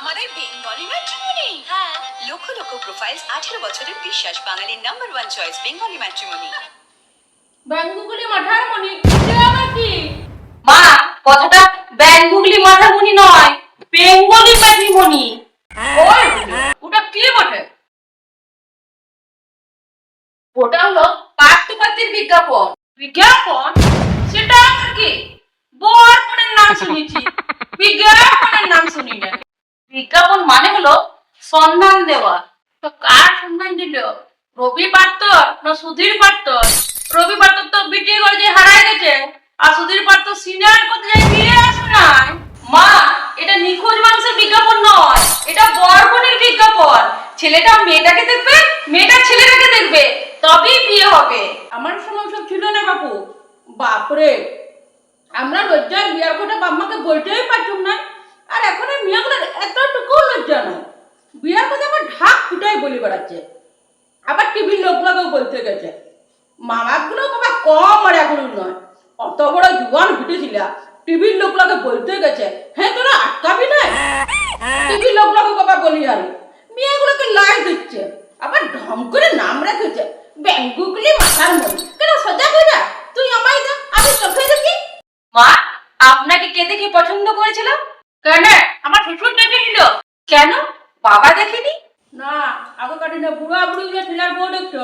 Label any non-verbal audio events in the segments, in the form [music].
আমাদের Bengali matrimony হ্যাঁ। Lakh lakh profiles আঠেরো বছরের বিশ্বাস বাঙালির number one choice Bengali matrimony ব্যাঙ্গুগুলি মাঠার মনি আবার কি মা কথাটা ব্যাঙ্গুগলি মাথামুনি নয় বেঙ্গলি ম্যাট্রিমনি ওই ওটা কি বটে? ওটা হলো পাত্রপাত্রের বিজ্ঞাপন। বিজ্ঞাপন? সেটা আবার কি? বরপনের নাম শুনেছি। বিজ্ঞাপনের নাম শুনি না বিজ্ঞাপন মানে হলো সন্ধান দেওয়া। তো কার সন্ধান দিল? রবি পাত্র না সুধীর পাত্র রবি পাত্র তো বিটি করে যে হারাই গেছে। আর সুধীর পাত্র সিনিয়র করতে যাই ফিরে আসে নাই? মা, এটা নিখোঁজ মানুষের বিজ্ঞাপন নয়। এটা বরপনের বিজ্ঞাপন। ছেলেটা মেয়েটাকে দেখবে, মেয়েটা ছেলেটাকে দেখবে, তবেই বিয়ে হবে। আমার সময় সব ছিল না বাপু। বাপরে, আমরা লজ্জার বিয়ার কথা বাম্মাকে বলতেই পারতাম না। বলি বেড়াচ্ছে। আবার টিভির লোকগুলোকেও বলতে গেছে। মামাগুলো বাবা কম আর এগুলো নয়। অত বড় জুয়ান ঘুটেছিল। টিভির লোকগুলোকে বলতে গেছে হ্যাঁ তোরা আটকাবি না? টিভির লোকগুলোকে বাবা বলি আর মেয়েগুলোকে লাই দিচ্ছে। আবার ঢং করে নাম রেখেছে মাথার মন। কেন সোজা তুই আমায় দে আমি চোখে দেখি। মা আপনাকে কে দেখে পছন্দ করেছিল? কেন? আমার শ্বশুর দেখেছিল। কেন? বাবা দেখেনি? না আগে কাটি না বুড়া বুড়ি যে ছেলের বউ দেখতো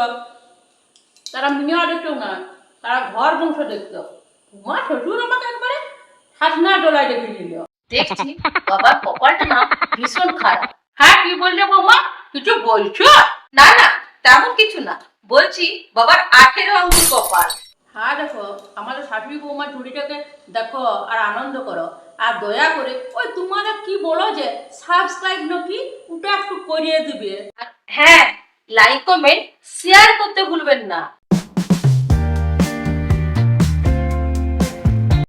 তারা মিয়া দেখতো না তারা ঘর বংশ দেখতো তোমার শ্বশুর আমাকে একবারে হাসনা ডলায় দেখেছিল দেখছি [laughs] বাবার কপালটা না ভীষণ খারাপ। হ্যাঁ কি বললে বৌমা? কিছু বলছো? না না তেমন কিছু না। বলছি বাবার আঠেরো আঙ্গুল কপাল। হ্যাঁ দেখো আমাদের শাশুড়ি বৌমার ঝুড়িটাকে দেখো আর আনন্দ করো। আর দয়া করে ওই তোমাদের কি বলো যে সাবস্ক্রাইব নাকি ওটা একটু করিয়ে দিবে। আর হ্যাঁ লাইক কমেন্ট শেয়ার করতে ভুলবেন না।